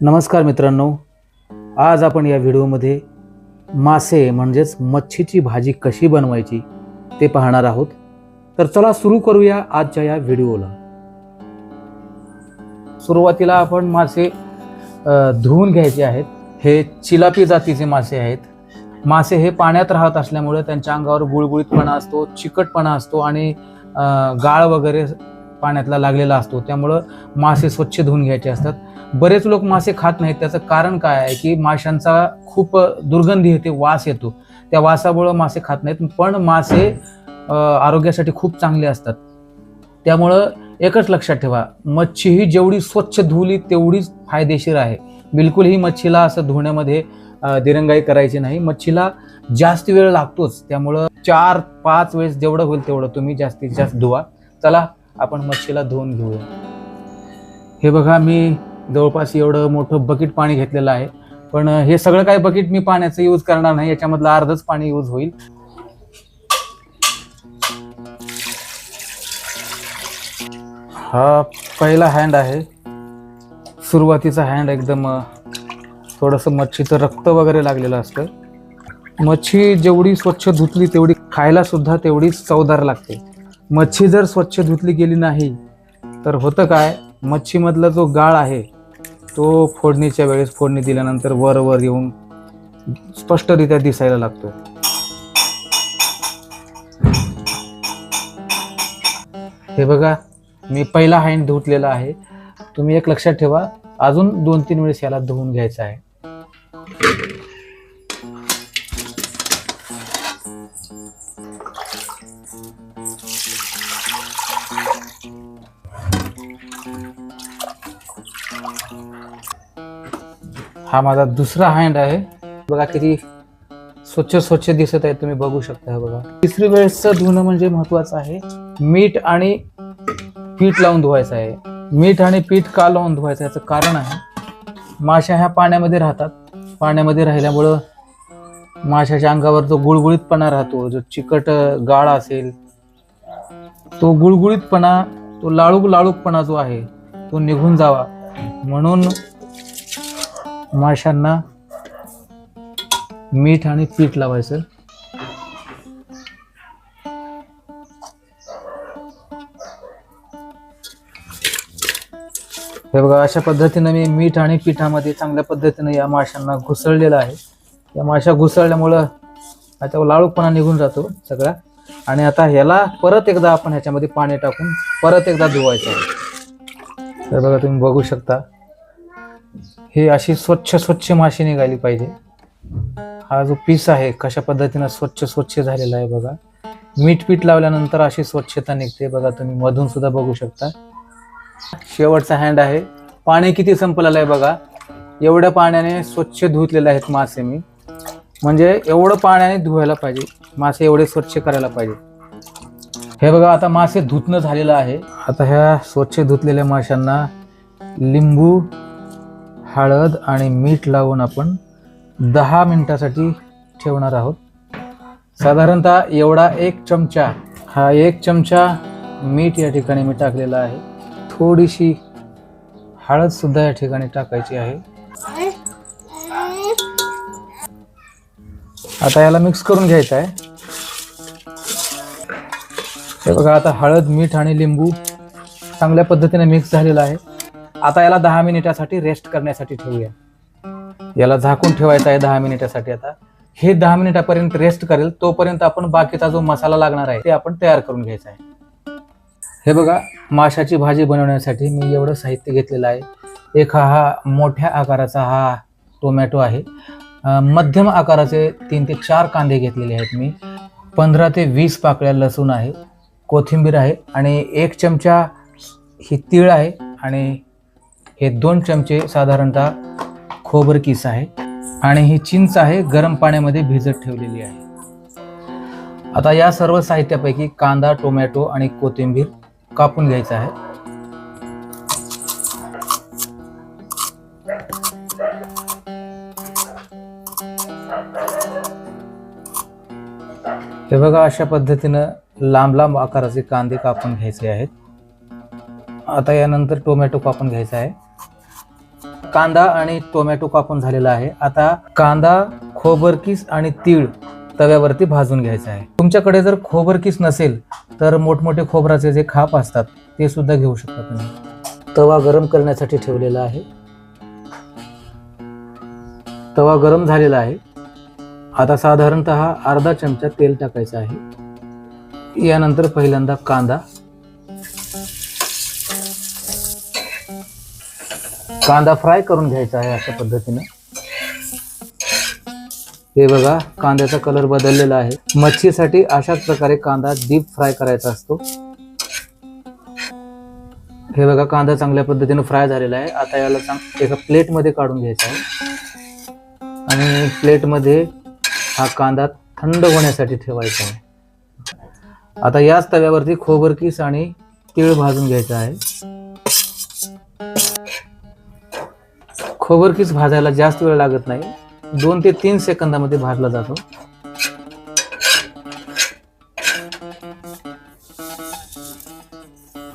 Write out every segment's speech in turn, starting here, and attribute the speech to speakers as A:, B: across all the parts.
A: नमस्कार मित्रांनो आज आपण या व्हिडिओमध्ये मासे म्हणजेच मच्छीची भाजी कशी बनवायची ते पाहणार आहोत. तर चला सुरू करूया आजच्या या व्हिडिओला. सुरुवातीला आपण मासे धुवून घ्यायचे आहेत. हे चिलापी जातीचे मासे आहेत. मासे हे पाण्यात राहत असल्यामुळे त्यांच्या अंगावर गुळगुळीतपणा असतो चिकटपणा असतो आणि गाळ वगैरे पाण्यातला लागलेला असतो. त्यामुळं मासे स्वच्छ धुवून घ्यायचे असतात. बरेच लोक मासे खात नाहीत. त्याचं कारण काय आहे की माशांचा खूप दुर्गंधी येते वास येतो. त्या वासामुळं मासे खात नाहीत पण मासे आरोग्यासाठी खूप चांगले असतात. त्यामुळं एकच लक्षात ठेवा मच्छी ही जेवढी स्वच्छ धुवली तेवढीच फायदेशीर आहे. बिलकुल ही मच्छीला असं धुण्यामध्ये दिरंगाई करायची नाही. मच्छीला जास्त वेळ लागतोच. त्यामुळं चार पाच वेळेस जेवढं होईल तेवढं तुम्ही जास्तीत जास्त धुवा. चला आपण मच्छीला धुवून घेऊया हे बघा मी जवळपास एवढं मोठं बकेट पाणी घेतलेलं आहे. पण हे सगळं काही बकेट मी पाण्याचं यूज करणार नाही याच्यामधलं अर्धच पाणी यूज होईल. हा पहिला हँड आहे. सुरुवातीचा हँड एकदम थोडंसं मच्छीचं रक्त वगैरे लागलेलं असतं. मच्छी जेवढी स्वच्छ धुतली तेवढी खायला सुद्धा तेवढीच चवदार लागते. मच्छी जर स्वच्छ धुतली गेली नाही तर होतं काय? मच्छीमधला जो गाळ आहे तो फोडणीच्या वेळेस फोडणी दिल्यानंतर वर वर येऊन स्पष्टरित्या दिसायला लागतो. हे बघा मी पहिला हँड धुतलेला आहे. तुम्ही एक लक्षात ठेवा अजून दोन तीन वेळेस याला धुवून घ्यायचं आहे. हा माझा दुसरा हँड आहे. बघा किती स्वच्छ स्वच्छ दिसत आहे तुम्ही बघू शकता बघा. तिसरी वेळेसचं धुणं म्हणजे महत्वाचं आहे. मीठ आणि पीठ लावून धुवायचं आहे. मीठ आणि पीठ का लावून धुवायचं याचं कारण आहे माशा ह्या पाण्यामध्ये राहतात. पाण्यामध्ये राहिल्यामुळं माशाच्या अंगावर जो गुळगुळीतपणा राहतो जो चिकट गाळ असेल तो गुळगुळीतपणा तो लाळूक लाळूकपणा जो आहे तो निघून जावा. म्हणून माशांना मीठ आणि पीठ लावायचं. हे बघा अशा पद्धतीनं मी मीठ आणि पिठामध्ये चांगल्या पद्धतीनं या माशांना घुसळलेलं आहे. या माशा घुसळल्यामुळं आता लाळूकपणा निघून जातो सगळा. आणि आता ह्याला परत एकदा आपण ह्याच्यामध्ये पाणी टाकून परत एकदा धुवायचं आहे. तर बघा तुम्ही बघू शकता. हे अशी स्वच्छ स्वच्छ माशी निघाली पाहिजे. हा जो पीस आहे कशा पद्धतीनं स्वच्छ स्वच्छ झालेला आहे बघा. मीठ पीठ लावल्यानंतर अशी स्वच्छता निघते बघा तुम्ही मधून सुद्धा बघू शकता. शेवटचा हँड आहे. पाणी किती संपलेलं आहे बघा. एवढ्या पाण्याने स्वच्छ धुतलेले आहेत मासे मी. म्हणजे एवढं पाण्याने धुवायला पाहिजे. मासे एवढे स्वच्छ करायला पाहिजे. हे बघा आता मासे धुतणं झालेलं आहे. आता ह्या स्वच्छ धुतलेल्या माशांना लिंबू हळद आणि मीठ लावून आपण दहा मिनटासाठी ठेवणार आहोत. साधारणतः एवढा एक चमचा हा एक चमचा मीठ या ठिकाणी मी टाकलेला आहे. थोडीशी हळद सुद्धा या ठिकाणी टाकायची आहे. आता याला मिक्स करून घ्यायचं आहे. बघा आता हळद मीठ आणि लिंबू चांगल्या पद्धतीने मिक्स झालेला आहे. आता याला दहा मिनिटासाठी रेस्ट करण्यासाठी ठेवूया. याला झाकून ठेवायचं आहे दहा मिनिटासाठी आता. हे दहा मिनिटापर्यंत रेस्ट करेल तोपर्यंत आपण बाकीचा जो मसाला लागणार आहे ते आपण तयार करून घ्यायचा आहे. हे बघा माशाची भाजी बनवण्यासाठी मी एवढं साहित्य घेतलेलं आहे. एक हा हा मोठ्या आकाराचा हा टोमॅटो आहे. मध्यम आकाराचे तीन ते चार कांदे घेतलेले आहेत मी. पंधरा ते वीस पाकळ्या लसूण आहे. कोथिंबीर आहे आणि एक चमचा ही तीळ आहे आणि हे दोन चमचे साधारणतः खोबर किस आहे. आणि ही चिंच आहे गरम पाण्यामध्ये भिजत ठेवलेली आहे. आता या सर्व साहित्यापैकी कांदा टोमॅटो आणि कोथिंबीर कापून घ्यायचा आहे. हे बघा अशा पद्धतीनं लांब लांब आकाराचे कांदे कापून घ्यायचे आहेत. आता यानंतर टोमॅटो कापून घ्यायचा आहे. कांदा आणि टोमॅटो कापून झालेला आहे. आता कांदा खोबरकीस आणि तीळ तव्यावरती भाजून घ्यायचा आहे. तुमच्याकडे जर खोबरकीस नसेल तर मोठमोठे खोबराचे जे खाप असतात ते सुद्धा घेऊ शकता तुम्ही. तवा गरम करण्यासाठी ठेवलेला आहे. तवा गरम झालेला आहे. आता साधारणत अर्धा चमचा तेल टाकायचं आहे. यानंतर पहिल्यांदा कांदा. कांदा फ्राय करून घ्यायचा आहे अशा पद्धतीने. हे बघा कांद्याचा कलर बदललेला आहे. मच्छीसाठी अशाच प्रकारे कांदा डीप फ्राय करायचा असतो. हे बघा कांदा चांगल्या पद्धतीने फ्राय झालेला आहे. आता याला चांग एका प्लेटमध्ये काढून घ्यायचा आहे. आणि प्लेटमध्ये हा कांदा थंड होण्यासाठी ठेवायचा आहे. आता याच तव्यावरती खोबरकीस आणि तीळ भाजून घ्यायचा आहे. खोबरकीस भाजायला जास्त वेळ लागत नाही. दोन ते तीन सेकंदामध्ये भाजला जातो.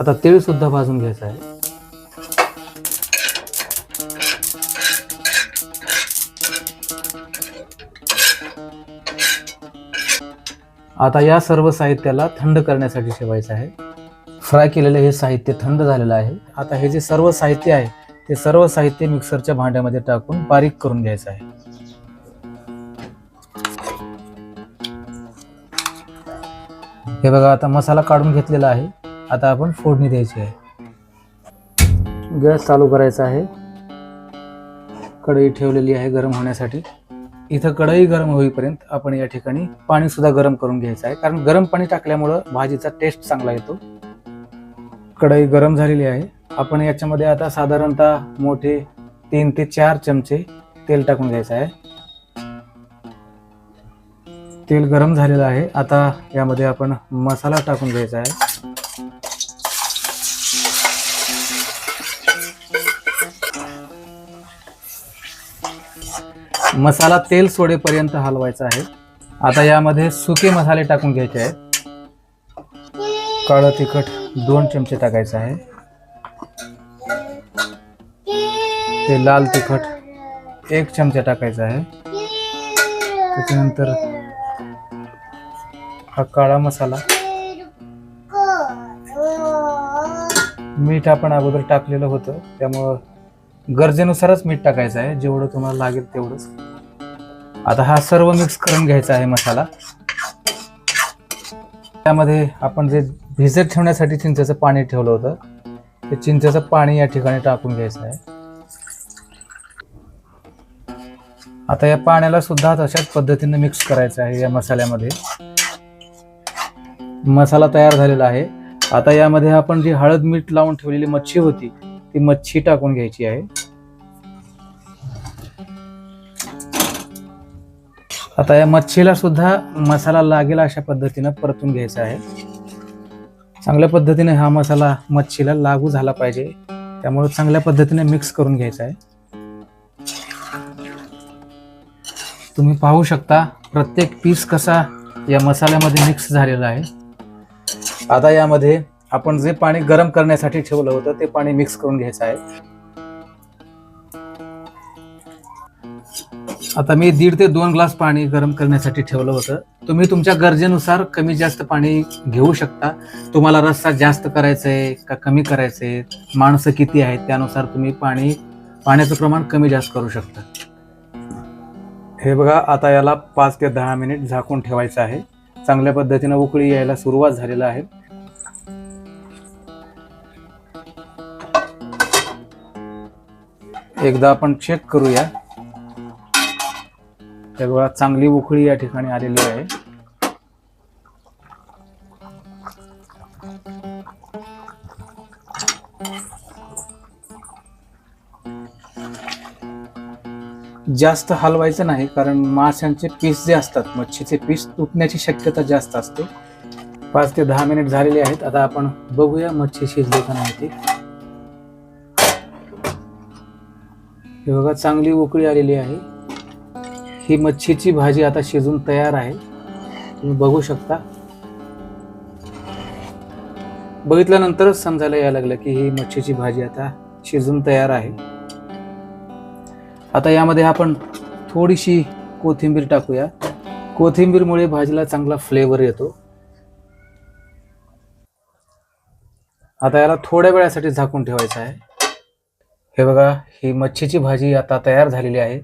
A: आता तीळ सुद्धा भाजून घ्यायचा आहे. आता या सर्व साहित्याला थंड करण्यासाठी ठेवायचं आहे. फ्राय केलेलं हे साहित्य थंड झालेलं आहे. आता हे जे सर्व साहित्य आहे ते सर्व साहित्य मिक्सरच्या भांड्यामध्ये टाकून बारीक करून घ्यायचं आहे. हे बघा आता मसाला काढून घेतलेला आहे. आता आपण फोडणी द्यायची आहे. गॅस चालू करायचा आहे. कढई ठेवलेली आहे गरम होण्यासाठी. इथं कढई गरम होईपर्यंत आपण या ठिकाणी पाणी सुद्धा गरम करून घ्यायचं आहे. कारण गरम पाणी टाकल्यामुळं भाजीचा टेस्ट चांगला येतो. कढई गरम झालेली आहे. आपण याच्यामध्ये आता साधारणतः मोठे तीन ते चार चमचे तेल टाकून घ्यायचं आहे. तेल गरम झालेलं आहे. आता यामध्ये आपण मसाला टाकून घ्यायचा आहे. मसाला तेल सोडेपर्यंत हलवायचा आहे. आता यामध्ये सुके मसाले टाकून घ्यायचे आहेत. काळं तिखट दोन चमचे टाकायचं आहे. ते लाल तिखट एक चमचा टाकायचा आहे. त्याच्यानंतर हा काळा मसाला. मीठ आपण अगोदर टाकलेलं होतं. त्यामुळं गरजेनुसारच मीठ टाकायचं आहे. जेवढं तुम्हाला लागेल तेवढंच. आता हा सर्व मिक्स करून घ्यायचा आहे मसाला. त्यामध्ये आपण जे भिजत ठेवण्यासाठी चिंचेचं पाणी ठेवलं होतं ते चिंचेचं पाणी या ठिकाणी टाकून घ्यायचं आहे. आता या पाण्याला सुद्धा तशाच पद्धतीने मिक्स करायचं आहे या मसाल्यामध्ये. मसाला तयार झालेला आहे. आता यामध्ये आपण जी हळद मीठ लावून ठेवलेली मच्छी होती ती मच्छी टाकून घ्यायची आहे. आता या मच्छीला सुद्धा मसाला लागेल अशा पद्धतीनं परतून घ्यायचा आहे. चांगल्या पद्धतीने हा मसाला मच्छीला लागू झाला पाहिजे. त्यामुळे चांगल्या पद्धतीने मिक्स करून घ्यायचा आहे. तुम्ही पाहू शकता प्रत्येक पीस कसा या मसाल्यामध्ये मिक्स झालेला आहे. आता यामध्ये आपण जे पाणी गरम करण्यासाठी ठेवलं होतं ते पाणी मिक्स करून घ्यायचं आहे. आता मी दीड ते दोन ग्लास पाणी गरम करण्यासाठी ठेवलं होतं. तुम्ही तुमच्या गरजेनुसार कमी जास्त पाणी घेऊ शकता. तुम्हाला रस्सा जास्त करायचा आहे का कमी करायचं आहे माणसं किती आहेत? त्यानुसार तुम्ही पाणी पाण्याचं प्रमाण कमी जास्त करू शकता. हे बघा आता याला पाच ते दहा मिनिट झाकून ठेवायचं आहे. चांगल्या पद्धतीनं उकळी यायला सुरुवात झालेला आहे. एकदा आपण चेक करूया. त्या बघा चांगली उकळी या ठिकाणी आलेली आहे. जास्त हलवायचं नाही कारण माशांचे पीस जे असतात मच्छीचे पीस तुटण्याची शक्यता जास्त असते. पाच ते दहा मिनिट झालेले आहेत आता आपण बघूया मच्छी शिजली का नाही ती. हे बघा चांगली उकळी आलेली आहे. ही मच्छीची भाजी आता शिजून तयार आहे. तुम्ही बघू शकता. बघितल्यानंतरच समजायला यायला लागलं की ही मच्छीची भाजी आता शिजून तयार आहे. आता यामध्ये आपण थोडीशी कोथिंबीर टाकूया. कोथिंबीरमुळे भाजीला चांगला फ्लेवर येतो. आता याला थोड्या वेळासाठी झाकून ठेवायचं आहे. हे बघा ही मच्छीची भाजी आता तयार झालेली आहे.